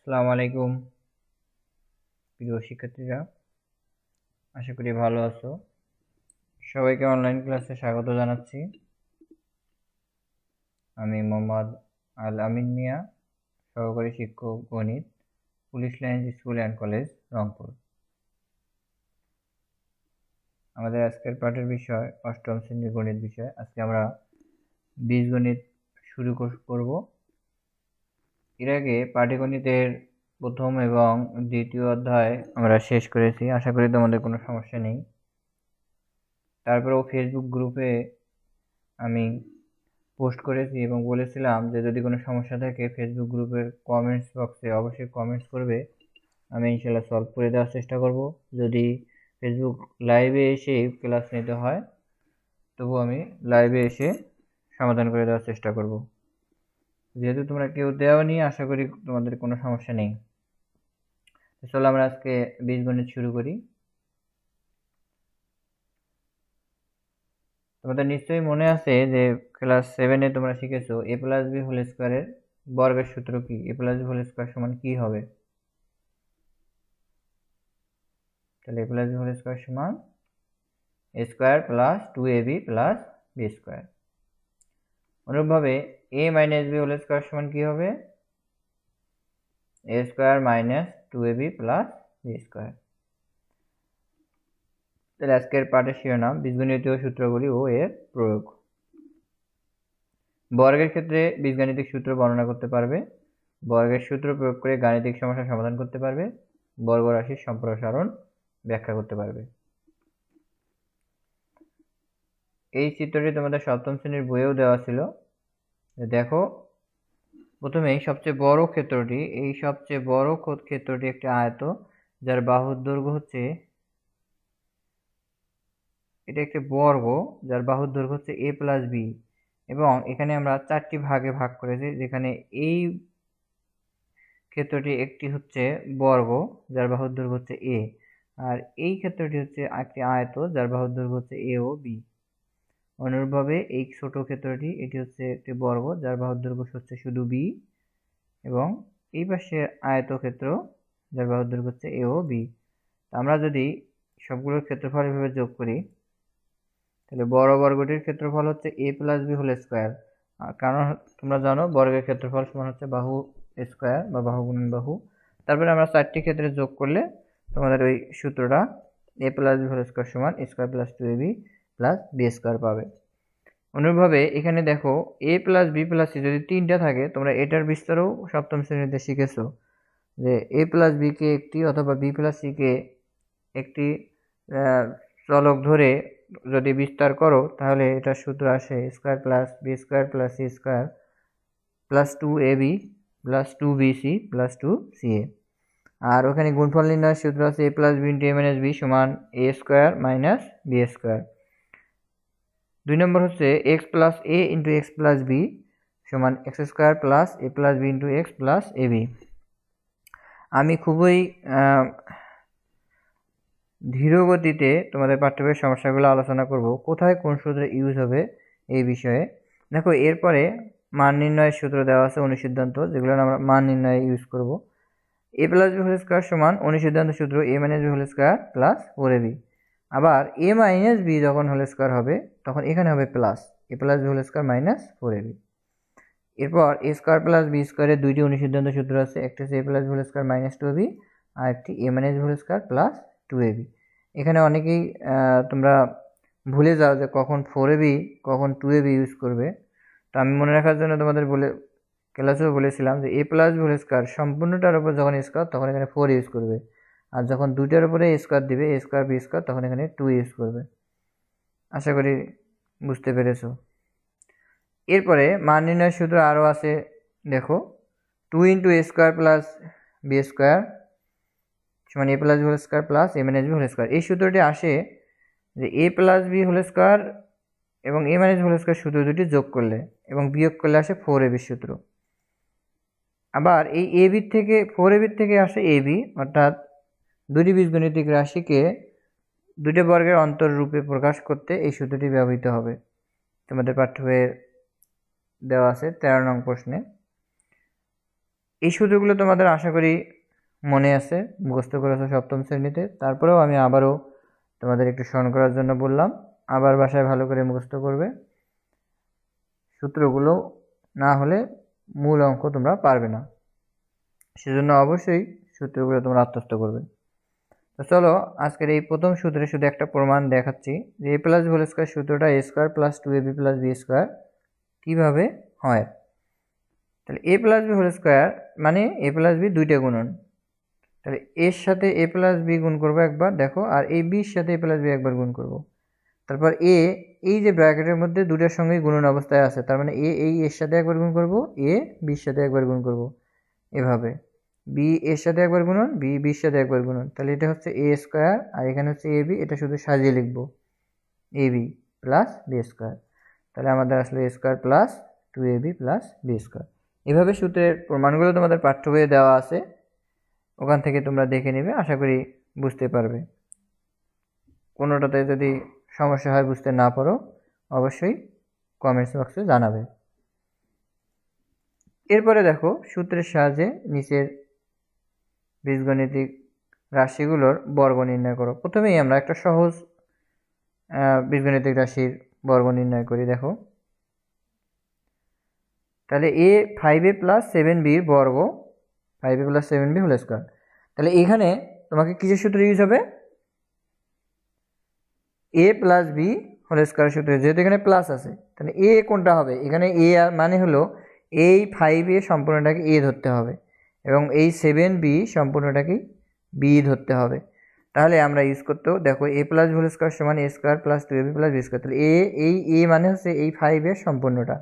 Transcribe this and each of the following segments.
আসসালামু আলাইকুম, প্রিয় শিক্ষার্থীরা। আশা করি ভালো আছো। সবাইকে অনলাইন ক্লাসে স্বাগত জানাচ্ছি। আমি মোহাম্মদ আল আমিন মিয়া, সহকারী শিক্ষক গণিত, police lines school and college Rangpur. আমাদের আজকের পাঠের বিষয় অষ্টম শ্রেণির গণিত বিষয়। আজকে আমরা বীজগণিত শুরু করব। এর আগে পাটিগণিতের প্রথম এবং দ্বিতীয় অধ্যায় আমরা শেষ করেছি। আশা করি তোমাদের কোনো সমস্যা নেই। তারপরেও ফেসবুক গ্রুপে আমি পোস্ট করেছি এবং বলেছিলাম যে যদি কোনো সমস্যা থাকে ফেসবুক গ্রুপের কমেন্টস বক্সে অবশ্যই কমেন্টস করবে। আমি ইনশাল্লাহ সলভ করে দেওয়ার চেষ্টা করব। যদি ফেসবুক লাইভে এসে ক্লাস নিতে হয় তবু আমি লাইভে এসে সমাধান করে দেওয়ার চেষ্টা করব। যেহেতু তোমরা কেউ দেওয়া নিয়ে আশা করি তোমাদের কোনো সমস্যা নেই। চলো আমরা আজকে বীজগণিত শুরু করি। তোমাদের নিশ্চয়ই মনে আছে যে ক্লাস সেভেনে তোমরা শিখেছো এ প্লাস বি হোল স্কোয়ারের বর্গের সূত্র কি? A plus B whole square সমান কি হবে? তাহলে A plus B whole square সমান A square plus two A B plus B square অনুরূপভাবে A minus B whole square সমান কী হবে? A square minus two A B plus B square তাহলে আজকের পাঠের শিরোনাম বীজগণিতীয় সূত্রগুলি ও এর প্রয়োগ। বর্গের ক্ষেত্রে বীজগাণিতিক সূত্র বর্ণনা করতে পারবে। বর্গের সূত্র প্রয়োগ করে গাণিতিক সমস্যা সমাধান করতে পারবে। বর্গ রাশির সম্প্রসারণ ব্যাখ্যা করতে পারবে। এই চিত্রটি তোমাদের সপ্তম শ্রেণির বইয়েও দেওয়া ছিল। দেখো, প্রথমেই সবচেয়ে বড় ক্ষেত্রটি, এই সবচেয়ে বড় ক্ষেত্রটি একটি আয়ত, যার বাহুর দৈর্ঘ্য হচ্ছে এটা একটি বর্গ, যার বাহুর দৈর্ঘ্য হচ্ছে এ প্লাস বি এবং এখানে আমরা চারটি ভাগে ভাগ করেছি, যেখানে এই ক্ষেত্রটি একটি হচ্ছে বর্গ, যার বাহুর দৈর্ঘ্য হচ্ছে এ আর এই ক্ষেত্রটি হচ্ছে একটি আয়ত, যার বাহুর দৈর্ঘ্য হচ্ছে এ ও বি অনুরূপভাবে এই ছোট ক্ষেত্রটি, এটি হচ্ছে একটি বর্গ, যার বাহুর হচ্ছে শুধু বি এবং এই পাশে আয়তক্ষেত্র, যার বাহুর হচ্ছে এ ও বি আমরা যদি সবগুলোর ক্ষেত্রফল এভাবে যোগ করি, তাহলে বড় বর্গটির ক্ষেত্রফল হচ্ছে A plus B whole square কারণ তোমরা জানো, বর্গের ক্ষেত্রফল সমান হচ্ছে বাহু স্কোয়ার বা বাহু গুণন বাহু। তারপরে আমরা চারটি ক্ষেত্রে যোগ করলে তোমাদের ওই সূত্রটা a plus b whole square সমান square plus two a b plus b square পাবে। অনুরূপভাবে এখানে দেখো a plus b plus c যদি তিনটা থাকে, তোমরা এটার বিস্তারও সপ্তম শ্রেণীতে শিখেছো। যে এ প্লাস বিকে একটি অথবা বি প্লাস সিকে একটি চলক ধরে যদি বিস্তার করো, তাহলে এটা সূত্র আসে square plus b square plus c square plus two a b plus two b c plus two c a আর ওখানে গুণফল নির্ণয়ের সূত্র আছে a plus b into a minus b সমান a square minus b square দুই নম্বর হচ্ছে x plus a into x plus b সমান x square plus a plus b into x plus a b আমি খুবই ধীর গতিতে তোমাদের পাঠ্যবইয়ের সমস্যাগুলো আলোচনা করব। কোথায় কোন সূত্র ইউজ হবে এই বিষয়ে? দেখো, এরপরে মান নির্ণয়ের সূত্র দেওয়া আছে অনুসিদ্ধান্ত, যেগুলো আমরা মান নির্ণয়ে ইউজ করব। A plus b whole square সমান অনুসিদ্ধান্ত সূত্র a minus b whole square plus four a b আবার এ মাইনাস বি যখন হোল স্কোয়ার হবে তখন এখানে হবে plus a plus b whole square minus four a b এরপর এ স্কোয়ার প্লাস বি স্কোয়ারের দুইটি অনুসিদ্ধান্ত সূত্র আছে, একটা হচ্ছে a plus b whole square minus two b আর একটি a minus whole square plus two a b এখানে অনেকেই তোমরা ভুলে যাও যে কখন ফোর এ বি কখন টু এ বি ইউজ করবে। তো আমি মনে রাখার জন্য তোমাদের বলে, ক্লাসেও বলেছিলাম যে a plus b whole square সম্পূর্ণটার উপর যখন স্কোয়ার তখন এখানে ফোর ইউজ করবে। আর যখন দুইটার উপরে স্কোয়ার দিবে এ স্কোয়ার বি স্কোয়ার তখন এখানে টু ইউজ করবে। আশা করি বুঝতে পেরেছ? এরপরে মান নির্ণয়ের সূত্র আরও আছে, দেখো two into a square plus b square সমান a plus b whole square plus a minus b whole square এই সূত্রটি আসে যে a plus b whole square এবং এ মাইনাস হোল স্কোয়ার সূত্র দুটি যোগ করলে এবং বিয়োগ করলে আসে ফোর এ বি সূত্র। আবার এই এ বির থেকে ফোর এ বির থেকে আসে এ বি অর্থাৎ দুটি বীজগণিতিক রাশিকে দুটি বর্গের অন্তররূপে প্রকাশ করতে এই সূত্রটি ব্যবহৃত হবে। তোমাদের পাঠ্যবইয়ে দেওয়া আছে তেরো নং প্রশ্নে। এই সূত্রগুলো তোমাদের আশা করি মনে আছে, মুখস্থ করেছ সপ্তম শ্রেণীতে। তারপরেও আমি আবারও তোমাদের একটু স্মরণ করার জন্য বললাম, আবার বাসায় ভালো করে মুখস্থ করবে। সূত্রগুলো না হলে মূল অঙ্ক তোমরা পারবে না। সেজন্য অবশ্যই সূত্রগুলো তোমরা আত্মস্থ করবে। তো চলো, আজকের এই প্রথম সূত্রে শুধু একটা প্রমাণ দেখাচ্ছি। যে এ প্লাস হোল স্কোয়ার সূত্রটা a square plus two a b plus b square কীভাবে হয়? তাহলে a plus b whole square মানে এ প্লাস বি দুইটা গুণন। তাহলে এর সাথে এ প্লাস বি গুণ করব একবার, দেখো, আর এই বির সাথে এ প্লাস বি একবার গুণ করব। তারপর এ এই যে ব্র্যাকেটের মধ্যে দুটার সঙ্গেই গুণন অবস্থায় আছে, তার মানে এ এই, এর সাথে একবার গুণ করব এ বির সাথে একবার গুণ করব। এভাবে। বি এর সাথে একবার গুণন বি বির সাথে একবার গুণন। তাহলে এটা হচ্ছে এ স্কোয়ার আর এখানে হচ্ছে এ বি এটা শুধু সাজিয়ে লিখব। A b plus b square তাহলে আমাদের আসলে a square plus two a b plus b square এভাবে সূত্রের প্রমাণগুলো তোমাদের পাঠ্য বইয়ে দেওয়া আছে। ওখান থেকে তোমরা দেখে নেবে, আশা করি বুঝতে পারবে। কোনোটাতে যদি সমস্যা হয় বুঝতে না পারো, অবশ্যই কমেন্টস বক্সে জানাবে। এরপরে দেখো সূত্রের সাহায্যে নিচের বীজগণিতিক রাশিগুলোর বর্গ নির্ণয় করো। প্রথমেই আমরা একটা সহজ বীজগণিতিক রাশির বর্গ নির্ণয় করি, দেখো। তাহলে a five a plus seven বির বর্গ five a plus seven b whole square তাহলে এখানে তোমাকে কিসের সূত্র ইউজ হবে? A plus b whole square সূত্র। যেহেতু এখানে প্লাস আছে, তাহলে এ কোনটা হবে? এখানে এ মানে হলো, এই ফাইভ এ সম্পূর্ণটাকে এ ধরতে হবে। এবং এই সেভেন বি সম্পূর্ণটাকেই বি ধরতে হবে। তাহলে আমরা ইউজ করতেও দেখো এ প্লাস হোল স্কোয়ার সমান a square plus two a b plus b square তাহলে এ এই এ মানে হচ্ছে এই ফাইভের সম্পূর্ণটা।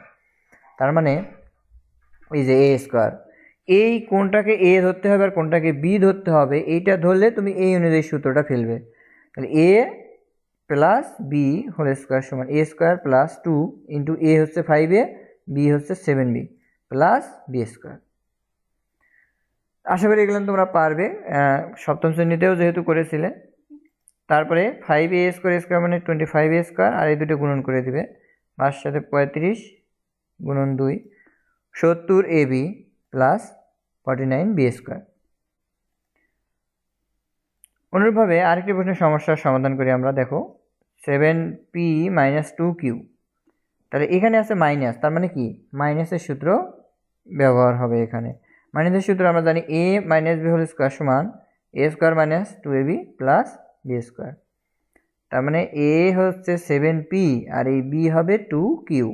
তার মানে এই যে এ স্কোয়ার এই কোনটাকে এ ধরতে হবে আর কোনটাকে বি ধরতে হবে, এইটা ধরলে তুমি এই অনুযায়ী সূত্রটা ফেলবে। তাহলে a plus b whole square সমান a square plus two into a হচ্ছে ফাইভ এ বি হচ্ছে seven b plus b square আশা করি এগুলো তোমরা পারবে। সপ্তম শ্রেণীতেও যেহেতু করেছিলে, তারপরে ফাইভ এ স্কোয়ার স্কোয়ার মানে টোয়েন্টি ফাইভ এ স্কোয়ার আর এই দুটো গুণন করে দিবে। পাঁচ সাথে পঁয়ত্রিশ গুণন দুই, সত্তর a b plus forty nine b square অনুরূপভাবে আরেকটি প্রশ্নের সমস্যার সমাধান করি আমরা, দেখো seven p minus two q তাহলে এখানে আছে মাইনাস তার মানে কি? মাইনাসের সূত্র ব্যবহার হবে এখানে। মাইনাসের সূত্র আমরা জানি a minus b whole square সমান a square minus two a b plus b square তার মানে এ হচ্ছে সেভেন পি আর এই বি হবে টু কিউ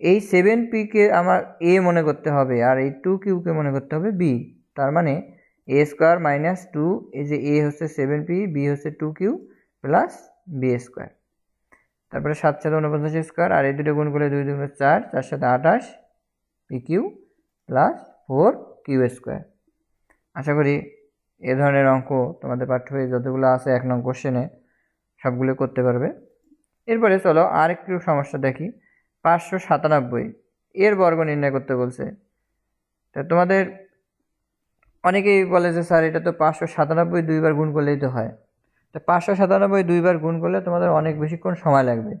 এই সেভেন পিকে আমার এ মনে করতে হবে আর এই টু কিউকে মনে করতে হবে বি তার মানে এ স্কোয়ার মাইনাস টু এই যে এ হচ্ছে সেভেন পি বি হচ্ছে two q plus b square তারপরে সাত সাথে উনপঞ্চাশ স্কোয়ার আর এই দুটো গুণ করলে দুই দুগুণ চার চার সাথে আঠাশ p q plus four q square. আশা করি এ ধরনের অঙ্ক তোমাদের পাঠ্য বইয়ে যতগুলো আছে এক নং কোশ্চেনে সবগুলো করতে পারবে। এরপরে চলো আর একটু সমস্যা দেখি। পাঁচশো সাতানব্বই, এর বর্গ নির্ণয় করতে বলছে। তা তোমাদের অনেকেই বলে যে, স্যার, এটা তো পাঁচশো সাতানব্বই দুইবার গুণ করলেই তো হয়। তো পাঁচশো সাতানব্বই দুইবার গুণ করলে তোমাদের অনেক বেশিক্ষণ সময় লাগবে।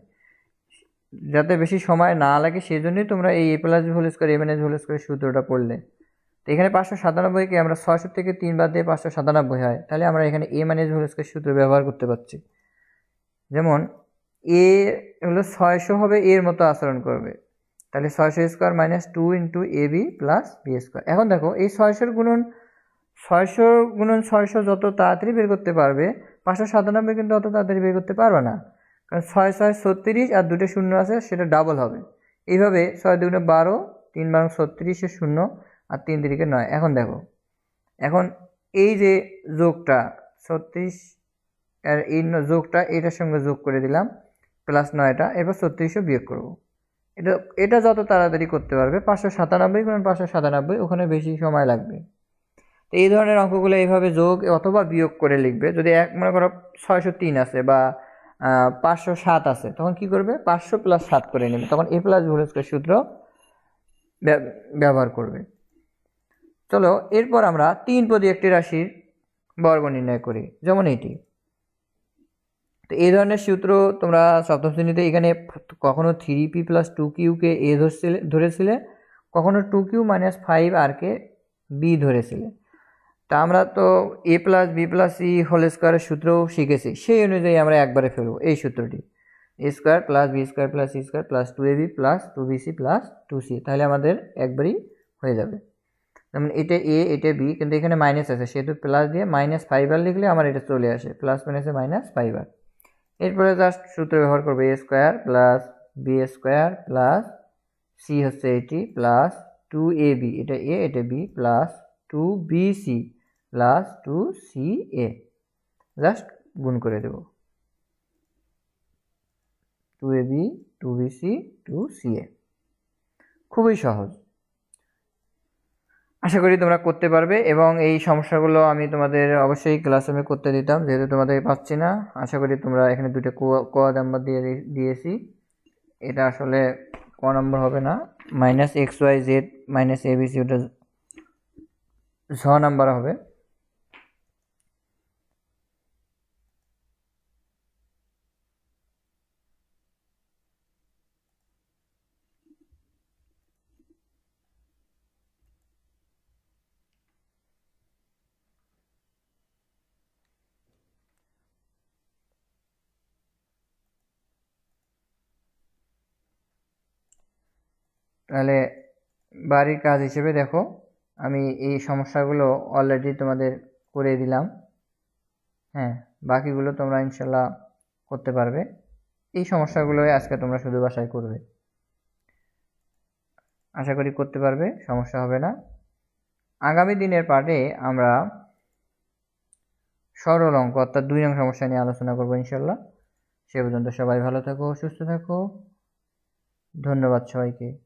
যাতে বেশি সময় না লাগে, সেই জন্যই তোমরা এই a plus whole square m n s whole square সূত্রটা পড়লে। তো এখানে পাঁচশো সাতানব্বইকে আমরা ছয়শো থেকে তিন বাদ দিয়ে পাঁচশো সাতানব্বই হয়। তাহলে আমরা এখানে এ মাইনাস হোল স্কোয়ার সূত্র ব্যবহার করতে পারছি। যেমন এ হলো ছয়শো হবে এর মতো আচরণ করবে। তাহলে ছয়শো square minus two into a b plus b square এখন দেখো, এই ছয়শোর গুণন ছয়শো গুণন ছয়শো যত তাড়াতাড়ি বের করতে পারবে, পাঁচশো সাতানব্বই কিন্তু অত তাড়াতাড়ি বের করতে পারবে না। কারণ ছয় ছয়, ছত্রিশ আর দুটো শূন্য আছে, সেটা ডাবল হবে। এইভাবে ছয়, দুগুণে বারো, তিন বারো, ছত্রিশে শূন্য আর তিন তিরিকে নয়। এখন দেখো, এখন এই যে যোগটা, ছত্রিশ আর এই যোগটা, এটার সঙ্গে যোগ করে দিলাম প্লাস নয়টা, এরপর ছত্রিশও বিয়োগ করব। এটা এটা যত তাড়াতাড়ি করতে পারবে, পাঁচশো সাতানব্বই কারণ পাঁচশো সাতানব্বই, ওখানে বেশি সময় লাগবে। তো এই ধরনের অঙ্কগুলো এইভাবে যোগ অথবা বিয়োগ করে লিখবে। যদি এক, মনে করো ছয়শো তিন আছে বা পাঁচশো সাত আছে, তখন কি করবে? পাঁচশো প্লাস সাত করে নেবে। তখন এ প্লাস ভুলস্কোয়ার সূত্র ব্যবহার করবে। চলো, এরপর আমরা তিন পদী একটি রাশির বর্গ নির্ণয় করি, যেমন এটি তো এই ধরনের সূত্র তোমরা সপ্তম শ্রেণীতে এখানে কখনো থ্রি পি প্লাস টু কিউকে এ ধরছিলে ধরেছিলে, কখনো টু কিউ মাইনাস ফাইভ আরকে বি ধরেছিলে। তা আমরা তো a plus b plus c whole স্কোয়ারের সূত্রও শিখেছি, সেই অনুযায়ী আমরা একবারে ফেলব এই সূত্রটি। A square plus b square plus c square plus two a b plus two b c plus two c তাহলে আমাদের একবারই হয়ে যাবে। যেমন এটা এ এটা বি কিন্তু এখানে মাইনাস আছে। সেহেতু প্লাস দিয়ে মাইনাস ফাইভ আর লিখলে আমার এটা চলে আসে। প্লাস মাইনাসে মাইনাস ফাইভ আর এরপরে জাস্ট সূত্র ব্যবহার করব। A square plus b square plus c হচ্ছে এটি প্লাস টু এ বি এটা এ এটা b plus two b c plus two c a just গুণ করে দেব। Two a b two b c two c a খুবই সহজ। আশা করি তোমরা করতে পারবে এবং এই সমস্যাগুলো আমি তোমাদের অবশ্যই ক্লাসরুমে করতে দিতাম, যেহেতু তোমাদের পাচ্ছি না। আশা করি তোমরা এখানে দুটো কোয়া নাম্বার দিয়ে দিয়েছি। এটা আসলে ক নম্বর হবে না? Minus x y z minus a b c ওটা ঝ নাম্বার হবে। তাহলে বাড়ির কাজ হিসেবে দেখো, আমি এই সমস্যাগুলো অলরেডি তোমাদের করে দিলাম। হ্যাঁ বাকিগুলো তোমরা ইনশাল্লাহ করতে পারবে। এই সমস্যাগুলোই আজকে তোমরা শুধু বাসায় করবে। আশা করি করতে পারবে, সমস্যা হবে না। আগামী দিনের পার্টে আমরা সরল অঙ্ক অর্থাৎ দুই নং সমস্যা নিয়ে আলোচনা করব ইনশাল্লাহ। সে পর্যন্ত সবাই ভালো থাকো, সুস্থ থাকো। ধন্যবাদ সবাইকে।